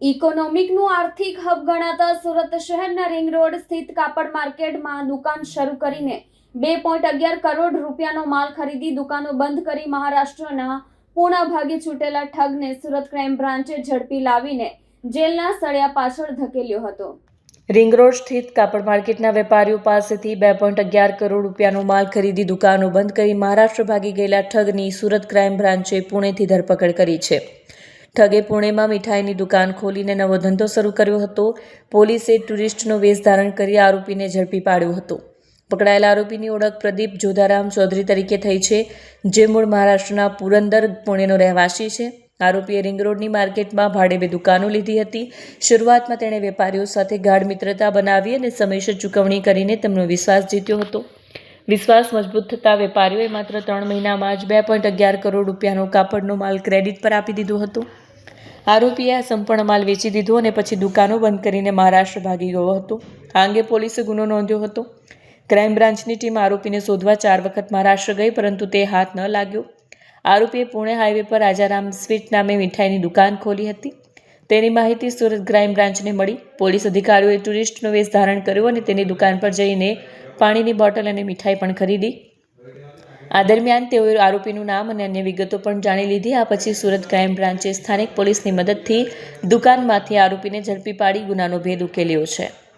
ઇકોનોમિકનું આર્થિક હબ ગણાતા સુરત શહેરના રિંગ રોડ સ્થિત કાપડ માર્કેટમાં દુકાન શરૂ કરીને બે પોઈન્ટ અગિયાર કરોડ રૂપિયાનો માલ ખરીદી દુકાનો બંધ કરી મહારાષ્ટ્રના પૂણા ભાગે છૂટેલા ઠગને સુરત ક્રાઇમ બ્રાન્ચે ઝડપી લાવીને જેલના સળિયા પાછળ ધકેલ્યો હતો. રિંગ રોડ સ્થિત કાપડ માર્કેટના વેપારીઓ પાસેથી બે પોઈન્ટ અગિયાર કરોડ રૂપિયાનો માલ ખરીદી દુકાનો બંધ કરી મહારાષ્ટ્ર ભાગી ગયેલા ઠગની સુરત ક્રાઇમ બ્રાન્ચે પુણેથી ધરપકડ કરી છે. ઠગે પુણેમાં મીઠાઈની દુકાન ખોલીને નવો ધંધો શરૂ કર્યો હતો. પોલીસે ટુરિસ્ટનો વેશ ધારણ કરી આરોપીને ઝડપી પાડ્યો હતો. પકડાયેલા આરોપીની ઓળખ પ્રદીપ જોધારામ ચૌધરી તરીકે થઈ છે, જે મૂળ મહારાષ્ટ્રના પુરંદર પુણેનો રહેવાસી છે. આરોપીએ રિંગ રોડની માર્કેટમાં ભાડે બે દુકાનો લીધી હતી. શરૂઆતમાં તેણે વેપારીઓ સાથે ગાઢ મિત્રતા બનાવી અને સમયસર ચૂકવણી કરીને તેમનો વિશ્વાસ જીત્યો હતો. વિશ્વાસ મજબૂત થતાં વેપારીઓએ માત્ર ત્રણ મહિનામાં જ બે પોઈન્ટ અગિયાર કરોડ રૂપિયાનો કાપડનો માલ ક્રેડિટ પર આપી દીધો હતો. આરોપીએ આ સંપૂર્ણ માલ વેચી દીધો અને પછી દુકાનો બંધ કરીને મહારાષ્ટ્ર ભાગી ગયો હતો. આ અંગે પોલીસે ગુનો નોંધ્યો હતો. ક્રાઇમ બ્રાન્ચની ટીમ આરોપીને શોધવા ચાર વખત મહારાષ્ટ્ર ગઈ, પરંતુ તે હાથ ન લાગ્યો. આરોપીએ પુણે હાઈવે પર રાજારામ સ્વીટ નામે મીઠાઈની દુકાન ખોલી હતી. તેની માહિતી સુરત ક્રાઇમ બ્રાન્ચને મળી. પોલીસ અધિકારીઓએ ટુરિસ્ટનો વેશ ધારણ કર્યો અને તેની દુકાન પર જઈને પાણીની બોટલ અને મીઠાઈ પણ ખરીદી. આ દરમિયાન તેઓએ આરોપીનું નામ અને અન્ય વિગતો પણ જાણી લીધી. આ પછી સુરત ક્રાઇમ બ્રાન્ચે સ્થાનિક પોલીસની મદદથી દુકાનમાંથી આરોપીને ઝડપી પાડી ગુનાનો ભેદ ઉકેલ્યો છે.